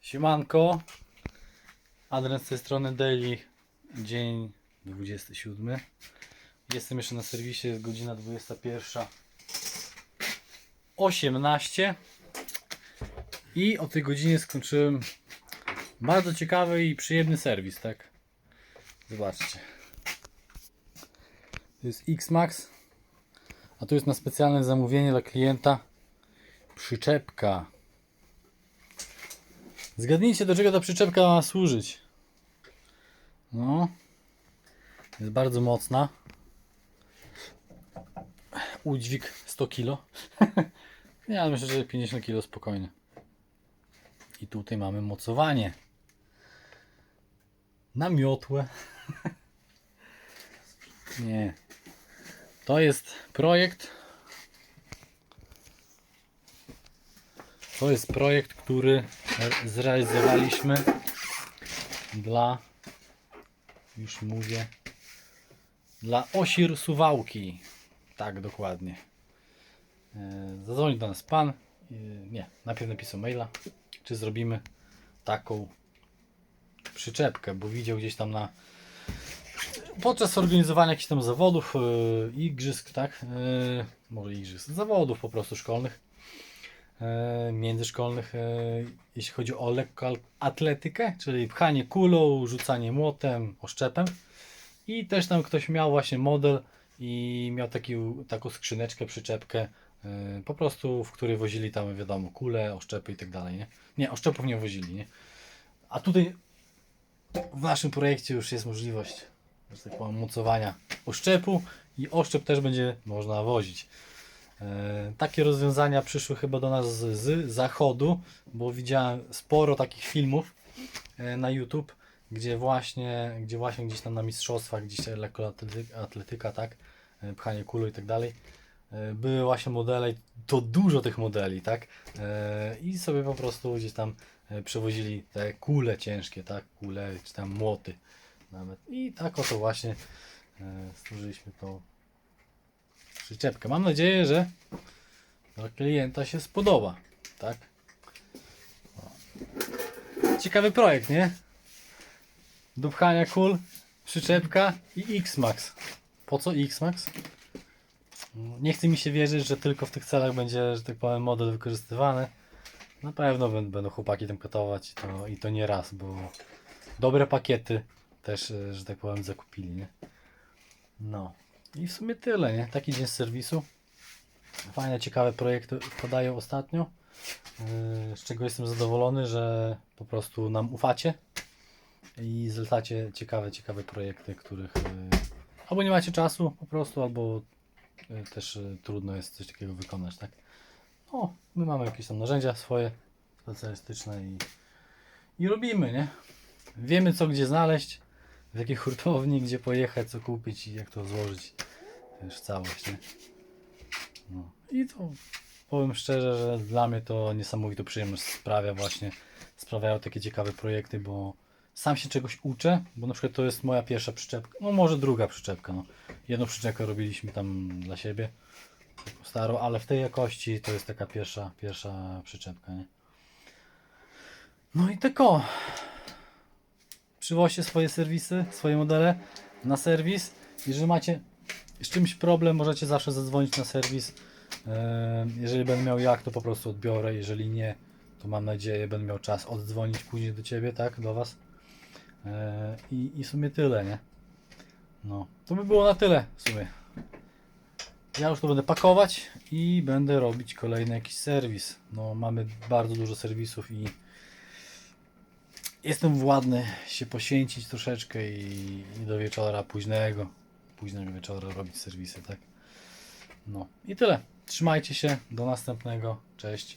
Siemanko. Adres z tej strony Daily. Dzień 27. Jestem jeszcze na serwisie, jest godzina 21. 18. I o tej godzinie skończyłem bardzo ciekawy i przyjemny serwis, tak? Zobaczcie. To jest X-Max. A tu jest na specjalne zamówienie dla klienta przyczepka. Zgadnijcie, do czego ta przyczepka ma służyć. No. Jest bardzo mocna. Udźwig 100 kg. ja myślę, że 50 kg spokojnie. I tutaj mamy mocowanie. Na miotłę. Nie. To jest projekt. To jest projekt, który zrealizowaliśmy dla już mówię dla Osir Suwałki. Tak dokładnie. E, Zadzwoni do nas pan. E, Nie, najpierw napisał maila, czy zrobimy taką przyczepkę, bo widział gdzieś tam na podczas organizowania jakichś tam zawodów, e, igrzysk, tak? Może igrzysk, zawodów po prostu szkolnych, międzyszkolnych, e, jeśli chodzi o lekką atletykę, czyli pchanie kulą, rzucanie młotem, oszczepem. I też tam ktoś miał właśnie model i miał taki, taką skrzyneczkę, przyczepkę, e, po prostu, w której wozili tam, wiadomo, kule, oszczepy i tak dalej, nie? Nie, oszczepów nie wozili, nie? A tutaj w naszym projekcie już jest możliwość, że tak powiem, mocowania oszczepu i oszczep też będzie można wozić. E, takie rozwiązania przyszły chyba do nas z, z zachodu, bo widziałem sporo takich filmów e, na YouTube, gdzie właśnie, gdzie właśnie gdzieś tam na mistrzostwach, gdzieś lekkoatletyka, atletyka, tak, e, pchanie kulu i tak dalej, były właśnie modele, to dużo tych modeli, tak, i sobie po prostu gdzieś tam przewozili te kule ciężkie, tak, kule, czy tam młoty nawet. I tak oto właśnie stworzyliśmy tą przyczepkę. Mam nadzieję, że dla klienta się spodoba, tak. Ciekawy projekt, nie? Do pchania kul, przyczepka i X-Max. Po co X-Max? Nie chce mi się wierzyć, że tylko w tych celach będzie, że tak powiem, model wykorzystywany. Na pewno będą, chłopaki tam katować to, i to nie raz, bo dobre pakiety też, e, że tak powiem, zakupili, nie? No. I w sumie tyle, nie? Taki dzień z serwisu. Fajne, ciekawe projekty wpadają ostatnio. Yy, Z czego jestem zadowolony, że po prostu nam ufacie i zlecacie ciekawe, ciekawe projekty, których yy, albo nie macie czasu po prostu, albo yy, też trudno jest coś takiego wykonać, tak? No, my mamy jakieś tam narzędzia swoje specjalistyczne i, i robimy, nie? Wiemy co gdzie znaleźć, w jakiej hurtowni, gdzie pojechać, co kupić i jak to złożyć też w całość, nie? No. I to powiem szczerze, że dla mnie to niesamowitą przyjemność sprawia właśnie, sprawiają takie ciekawe projekty, bo sam się czegoś uczę, bo na przykład to jest moja pierwsza przyczepka, no może druga przyczepka, no. Jedną przyczepkę robiliśmy tam dla siebie, starą, ale w tej jakości to jest taka pierwsza, pierwsza przyczepka, nie? No i tylko. Przywoźcie swoje serwisy, swoje modele na serwis. Jeżeli macie z czymś problem, możecie zawsze zadzwonić na serwis. Jeżeli będę miał jak, to po prostu odbiorę. Jeżeli nie, to mam nadzieję, będę miał czas oddzwonić później do Ciebie, tak? Do Was. E, I, I w sumie tyle, nie? No, to by było na tyle w sumie. Ja już to będę pakować i będę robić kolejny jakiś serwis. No, mamy bardzo dużo serwisów i jestem władny się poświęcić troszeczkę i, i do wieczora późnego, późnego wieczora robić serwisy, tak? No i tyle. Trzymajcie się, do następnego. Cześć.